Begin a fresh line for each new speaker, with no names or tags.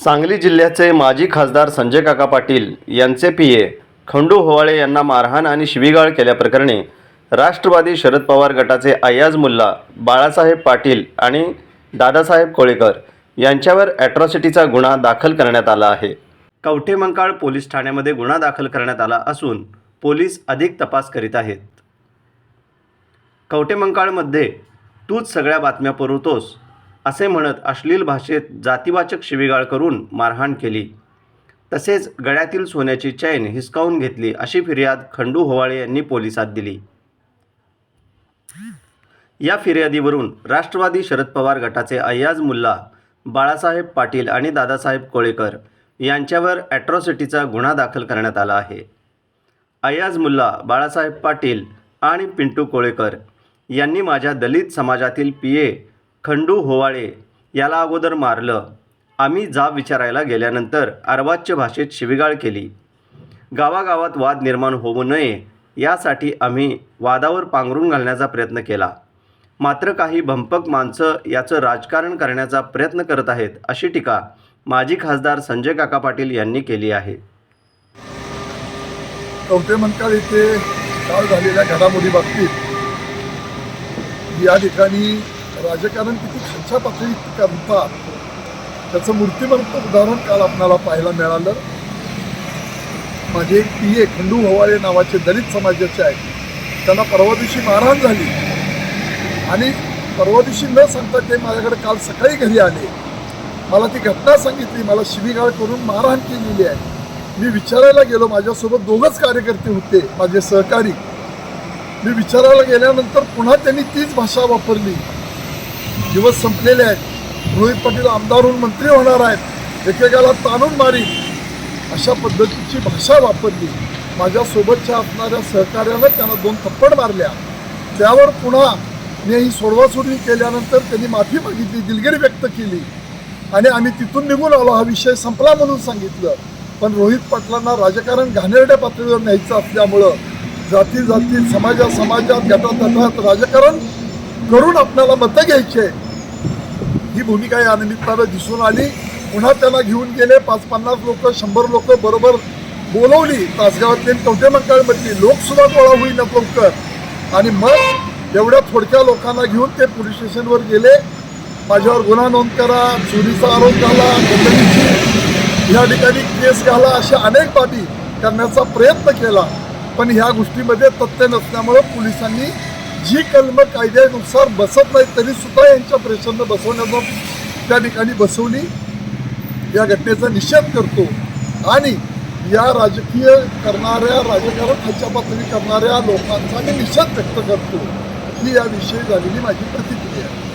सांगली जिल्ह्याचे माजी खासदार संजय काका पाटील यांचे पी ए खंडू होवाळे यांना मारहाण आणि शिवीगाळ केल्याप्रकरणी राष्ट्रवादी शरद पवार गटाचे अय्याज मुल्ला बाळासाहेब पाटील आणि दादासाहेब कोळेकर यांच्यावर ॲट्रॉसिटीचा गुन्हा दाखल करण्यात आला आहे. कवठेमंकाळ पोलीस ठाण्यामध्ये गुन्हा दाखल करण्यात आला असून पोलीस अधिक तपास करीत आहेत. कवठेमंकाळमध्ये तूच सगळ्या बातम्या पुरवतोस. असे म्हणत अश्लील भाषेत जातीवाचक शिवीगाळ करून मारहाण केली. तसेच गळ्यातील सोन्याची चैन हिसकावून घेतली अशी फिर्याद खंडू होवाळे यांनी पोलिसात दिली. या फिर्यादीवरून राष्ट्रवादी शरद पवार गटाचे अय्याज मुल्ला बाळासाहेब पाटील आणि दादासाहेब कोळेकर यांच्यावर ॲट्रॉसिटीचा गुन्हा दाखल करण्यात आला आहे. अय्याज मुल्ला बाळासाहेब पाटील आणि पिंटू कोळेकर यांनी माझ्या दलित समाजातील पी ए खंडू होवाळे याला अगोदर मारलं. आम्ही जाब विचारायला गेल्यानंतर अर्वाच्य भाषेत शिवीगाळ केली. गावागावात वाद निर्माण होऊ नये यासाठी आम्ही वादावर पांघरून घालण्याचा प्रयत्न केला. मात्र काही भंपक माणसं याचं राजकारण करण्याचा प्रयत्न करत आहेत अशी टीका माजी खासदार संजय काका पाटील यांनी केली आहे.
कवठे मंकाळ येथे काल झालेल्या घडामोडी बाबतीत या ठिकाणी राजकारण किती खालच्या पातळीत करतात त्याचं मूर्तिमंत उदाहरण काल आपणाला पाहायला मिळालं. माझे एक पी ए खंडू हवाळे नावाचे दलित समाजाचे आहेत. त्यांना परवा दिवशी मारहाण झाली. आणि परवा दिवशी न सांगता ते माझ्याकडे काल सकाळी घरी आले. मला ती घटना सांगितली. मला शिवीगाळ करून मारहाण केलेली आहे. मी विचारायला गेलो. माझ्यासोबत दोघंच कार्यकर्ते होते. माझे सहकारी. मी विचारायला गेल्यानंतर पुन्हा त्यांनी तीच भाषा वापरली. दिवस संपलेले आहेत. रोहित पाटील आमदार होऊन मंत्री होणार आहेत. एकेकाला ताणून मारी. अशा पद्धतीची भाषा वापरली. माझ्यासोबतच्या असणाऱ्या सहकार्यानं त्यांना दोन थप्पड मारल्या. त्यावर पुन्हा मी ही सोडवासोडवी केल्यानंतर त्यांनी माफी मागितली दिलगिरी व्यक्त केली. आणि आम्ही तिथून निघून आलो. हा विषय संपला म्हणून सांगितलं. पण रोहित पाटलांना राजकारण घाणेरड्या पातळीवर न्यायचं असल्यामुळं जाती जाती समाजा समाजात गटात गटात राजकारण करून आपल्याला मतं घ्यायचे ही भूमिका या निमित्तानं दिसून आली. पुन्हा त्यांना घेऊन गेले. पाच पन्नास लोक शंभर लोक बरोबर बोलवली. तासगावातली कवठेमंकाळमधली लोकसुद्धा गोळा होईना लवकर आणि मग एवढ्या थोडक्या लोकांना घेऊन ते पोलीस स्टेशनवर गेले. माझ्यावर गुन्हा नोंद करा. चोरीचा आरोप घाला. दंडनीची या ठिकाणी केस घाला अशा अनेक बाबी करण्याचा प्रयत्न केला. पण ह्या गोष्टीमध्ये तथ्य नसल्यामुळं पोलिसांनी जी कलम कायद्यानुसार बसत नाही तरी सुद्धा यांच्या प्रेशरनं बसवण्याचा त्या ठिकाणी बसवली. या घटनेचा निषेध करतो. आणि या राजकीय करणाऱ्या राजकारण खालच्या पातळी करणाऱ्या लोकांचा मी निषेध व्यक्त करतो. ही याविषयी झालेली माझी प्रतिक्रिया आहे.